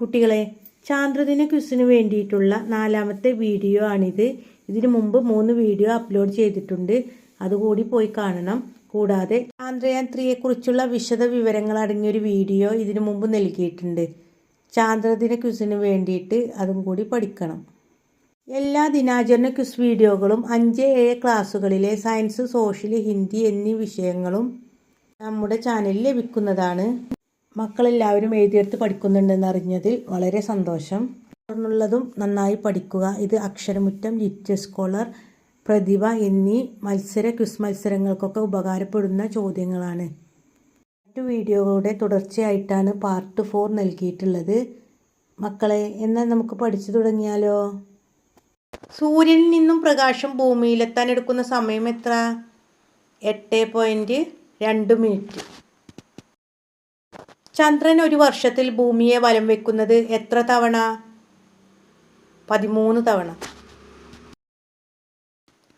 കുട്ടികളെ ചാന്ദ്രദിന ക്വിസിന് വേണ്ടിയിട്ടുള്ള നാലാമത്തെ വീഡിയോ ആണിത്. ഇതിനു മുമ്പ് മൂന്ന് വീഡിയോ അപ്ലോഡ് ചെയ്തിട്ടുണ്ട്. അതുകൂടി പോയി കാണണം. കൂടാതെ ചാന്ദ്രയാൻ ത്രീയെക്കുറിച്ചുള്ള വിശദ വിവരങ്ങൾ അടങ്ങിയൊരു വീഡിയോ ഇതിനു മുമ്പ് നൽകിയിട്ടുണ്ട്. ചാന്ദ്രദിന ക്വിസിന് വേണ്ടിയിട്ട് അതും കൂടി പഠിക്കണം. എല്ലാ ദിനാചരണ ക്വിസ് വീഡിയോകളും അഞ്ച് ഏഴ് ക്ലാസ്സുകളിലെ സയൻസ് സോഷ്യൽ ഹിന്ദി എന്നീ വിഷയങ്ങളും നമ്മുടെ ചാനലിൽ ലഭിക്കുന്നതാണ്. മക്കളെല്ലാവരും എഴുതിയെടുത്ത് പഠിക്കുന്നുണ്ടെന്ന് അറിഞ്ഞതിൽ വളരെ സന്തോഷം. തുടർന്നുള്ളതും നന്നായി പഠിക്കുക. ഇത് അക്ഷരമുറ്റം ലിറ്റ് സ്കോളർ പ്രതിഭ എന്നീ മത്സര ക്വിസ് മത്സരങ്ങൾക്കൊക്കെ ഉപകാരപ്പെടുന്ന ചോദ്യങ്ങളാണ്. മറ്റു വീഡിയോകളുടെ തുടർച്ചയായിട്ടാണ് പാർട്ട് ഫോർ നൽകിയിട്ടുള്ളത്. മക്കളെ എന്നാൽ നമുക്ക് പഠിച്ചു തുടങ്ങിയാലോ? സൂര്യനിൽ നിന്നും പ്രകാശം ഭൂമിയിലെത്താൻ എടുക്കുന്ന സമയം എത്ര? എട്ട് പോയിന്റ് രണ്ട് മിനിറ്റ്. ചന്ദ്രൻ ഒരു വർഷത്തിൽ ഭൂമിയെ വലം വെക്കുന്നത് എത്ര തവണ? പതിമൂന്ന് തവണ.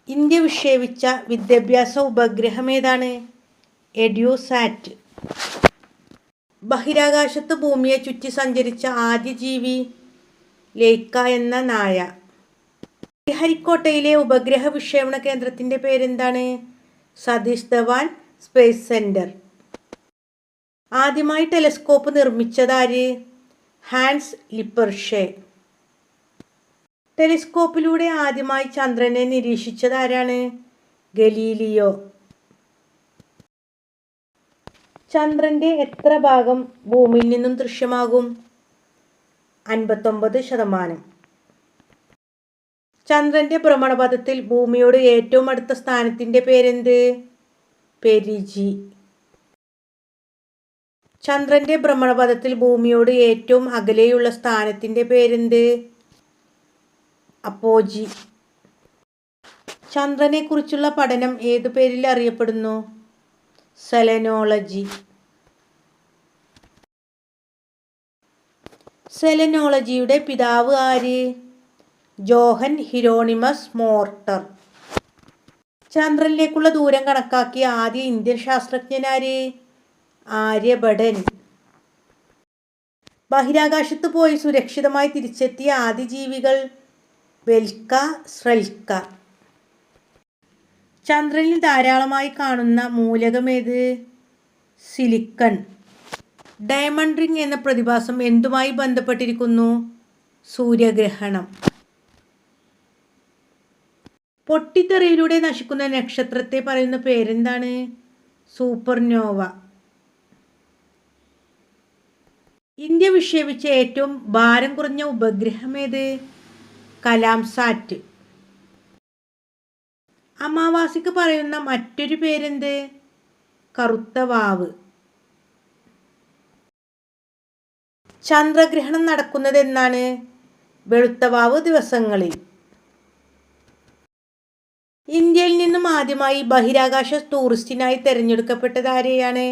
ഇന്ത്യ വിക്ഷേപിച്ച വിദ്യാഭ്യാസ ഉപഗ്രഹം ഏതാണ്? എഡ്യൂസാറ്റ്. ബഹിരാകാശത്ത് ഭൂമിയെ ചുറ്റി സഞ്ചരിച്ച ആദ്യ ജീവി ലേക്ക എന്ന നായ. ശ്രീഹരിക്കോട്ടയിലെ ഉപഗ്രഹ വിക്ഷേപണ കേന്ദ്രത്തിന്റെ പേരെന്താണ്? സതീഷ് ധവാൻ സ്പേസ് സെന്റർ ആദ്യമായി ടെലിസ്കോപ്പ് നിർമ്മിച്ചതാര്? Hans Lippershey. ടെലിസ്കോപ്പിലൂടെ ആദ്യമായി ചന്ദ്രനെ നിരീക്ഷിച്ചതാരാണ്? ഗലീലിയോ. ചന്ദ്രന്റെ എത്ര ഭാഗം ഭൂമിയിൽ നിന്നും ദൃശ്യമാകും? അൻപത്തൊമ്പത് ശതമാനം. ചന്ദ്രന്റെ ഭ്രമണപഥത്തിൽ ഭൂമിയോട് ഏറ്റവും അടുത്ത സ്ഥാനത്തിന്റെ പേരെന്ത്? പെരിജി. ചന്ദ്രന്റെ ഭ്രമണപഥത്തിൽ ഭൂമിയോട് ഏറ്റവും അകലെയുള്ള സ്ഥാനത്തിന്റെ പേരെന്ത്? അപ്പോജി. ചന്ദ്രനെ കുറിച്ചുള്ള പഠനം ഏതു പേരിൽ അറിയപ്പെടുന്നു? സെലനോളജി. സെലനോളജിയുടെ പിതാവ് ആര്? Johann ഹിരോണിമസ് mortar. ചന്ദ്രനിലേക്കുള്ള ദൂരം കണക്കാക്കിയ ആദ്യ ഇന്ത്യൻ ശാസ്ത്രജ്ഞനാര് ആര്യഭടൻ. ബഹിരാകാശത്ത് പോയി സുരക്ഷിതമായി തിരിച്ചെത്തിയ ആദ്യ ജീവികൾ വെൽക്ക ശ്രൽക്ക. ചന്ദ്രനിൽ ധാരാളമായി കാണുന്ന മൂലകം മൂലകമേത് സിലിക്കൺ. ഡയമണ്ട് റിംഗ് എന്ന പ്രതിഭാസം എന്തുമായി ബന്ധപ്പെട്ടിരിക്കുന്നു? സൂര്യഗ്രഹണം. പൊട്ടിത്തെറിയിലൂടെ നശിക്കുന്ന നക്ഷത്രത്തെ പറയുന്ന പേരെന്താണ്? സൂപ്പർനോവ. ഇന്ത്യ വിക്ഷേപിച്ച ഏറ്റവും ഭാരം കുറഞ്ഞ ഉപഗ്രഹം ഏത്? കലാം സാറ്റ്. അമാവാസിക്ക് പറയുന്ന മറ്റൊരു പേരെന്ത്? കറുത്ത വാവ് ചന്ദ്രഗ്രഹണം നടക്കുന്നത് എന്നാണ് വെളുത്തവാവ് ദിവസങ്ങളിൽ. ഇന്ത്യയിൽ നിന്നും ആദ്യമായി ബഹിരാകാശ ടൂറിസ്റ്റിനായി തിരഞ്ഞെടുക്കപ്പെട്ടത് ആരെയാണ്?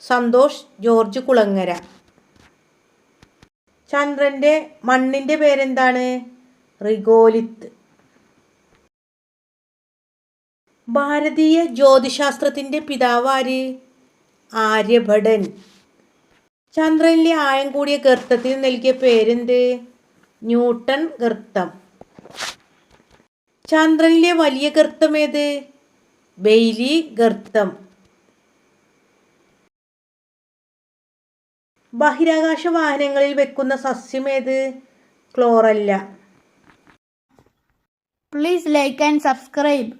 സന്തോഷ് ജോർജ് കുളങ്ങര. ചന്ദ്രന്റെ മണ്ണിന്റെ പേരെന്താണ്? റിഗോലിത്ത്. ഭാരതീയ ജ്യോതിശാസ്ത്രത്തിന്റെ പിതാവാര് ആര്യഭടൻ. ചന്ദ്രനിലെ ആയം കൂടിയ ഗർത്തത്തിന് നൽകിയ പേരെന്ത്? ന്യൂട്ടൺ ഗർത്തം. ചന്ദ്രനിലെ വലിയ ഗർത്തം ഏത്? ബെയ്ലി ഗർത്തം. ബഹിരാകാശ വാഹനങ്ങളിൽ വെക്കുന്ന സസ്യം ഏത് chlorella please like and subscribe.